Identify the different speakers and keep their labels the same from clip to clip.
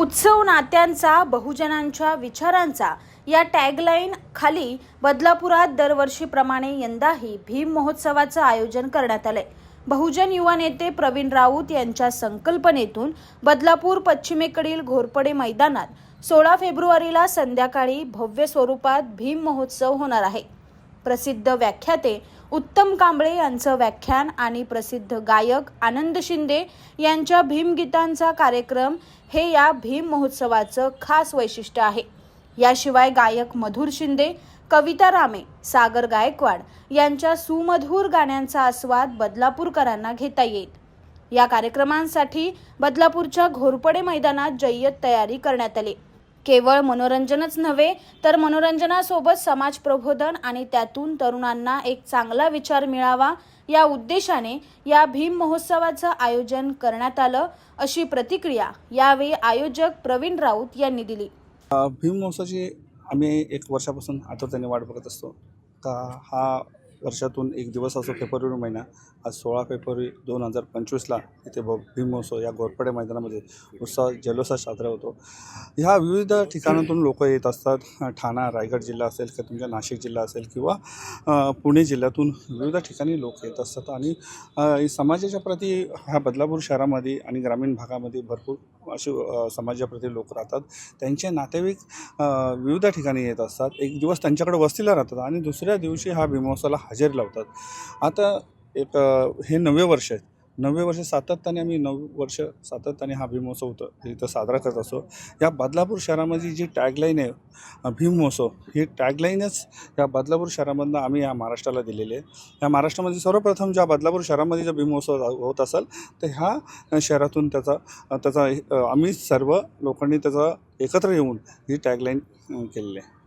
Speaker 1: उत्सव नात्यांचा बहुजनांच्या विचारांचा या टॅगलाईन खाली बदलापुरात दरवर्षीप्रमाणे यंदाही भीम महोत्सवाचं आयोजन करण्यात आलंय. बहुजन युवा नेते प्रवीण राऊत यांच्या संकल्पनेतून बदलापूर पश्चिमेकडील घोरपडे मैदानात सोळा फेब्रुवारीला संध्याकाळी भव्य स्वरूपात भीम महोत्सव होणार आहे. प्रसिद्ध व्याख्याते उत्तम कांबळे यांचं व्याख्यान आणि प्रसिद्ध गायक आनंद शिंदे यांच्या भीमगीतांचा कार्यक्रम हे या भीम महोत्सवाचं खास वैशिष्ट्य आहे. याशिवाय गायक मधुर शिंदे कविता रामे सागर गायकवाड यांच्या सुमधुर गाण्यांचा आस्वाद बदलापूरकरांना घेता येईल. या कार्यक्रमांसाठी बदलापूरच्या घोरपडे मैदानात जय्यत तयारी करण्यात आली. केवळ मनोरंजनच नव्हे तर मनोरंजनासोबत समाज प्रबोधन आणि त्यातून तरुणांना एक चांगला विचार मिळावा या उद्देशाने या भीम महोत्सवाचं आयोजन करण्यात आलं अशी प्रतिक्रिया यावेळी आयोजक प्रवीण राऊत यांनी दिली.
Speaker 2: भीम महोत्सवाची आम्ही एक वर्षापासून आतुरतेने वाट बघत असतो. का हा वर्षातून एक दिवस असो फेब्रुवारी महिना आज सोळा फेब्रुवारी दोन हजार पंचवीसला इथे भ भीममहोत्सव या घोरपडे मैदानामध्ये उत्साह जल्लोषात साजरा होतो. ह्या विविध ठिकाणातून लोक येत असतात. ठाणा रायगड जिल्हा असेल किंवा तुमच्या नाशिक जिल्हा असेल किंवा पुणे जिल्ह्यातून विविध ठिकाणी लोक येत असतात आणि समाजाच्या प्रती ह्या बदलापूर शहरामध्ये आणि ग्रामीण भागामध्ये भरपूर असे समाजाप्रती लोक राहतात. त्यांचे नातेवाईक विविध ठिकाणी येत असतात. एक दिवस त्यांच्याकडे वस्तीला राहतात आणि दुसऱ्या दिवशी हा भीमोत्सवाला हजेरी लावतात. आता एक हे नवे वर्ष आहेत. नवे वर्ष सातत्याने आम्ही नऊ वर्ष सातत्याने हा भीमोत्सव होतं इथं साजरा करत असतो. या बदलापूर शहरामध्ये जी टॅगलाईन आहे भीमहोत्सव ही टॅगलाईनच या बदलापूर शहरामधनं आम्ही या महाराष्ट्राला दिलेली आहे. या महाराष्ट्रामध्ये सर्वप्रथम ज्या बदलापूर शहरामध्ये जर भीमहोत्सव होत असेल तर ह्या शहरातून त्याचा त्याचा आम्ही सर्व लोकांनी त्याचा एकत्र येऊन ही टॅगलाईन केलेली आहे.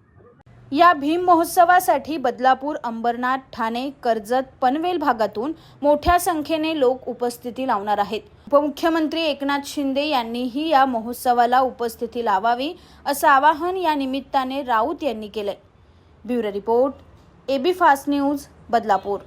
Speaker 1: या भीम महोत्सवासाठी बदलापूर अंबरनाथ ठाणे कर्जत पनवेल भागातून मोठ्या संख्येने लोक उपस्थिती लावणार आहेत. उपमुख्यमंत्री एकनाथ शिंदे यांनीही या महोत्सवाला उपस्थिती लावावी असं आवाहन या निमित्ताने राऊत यांनी केलंय. Bureau report AB fast news Badlapur.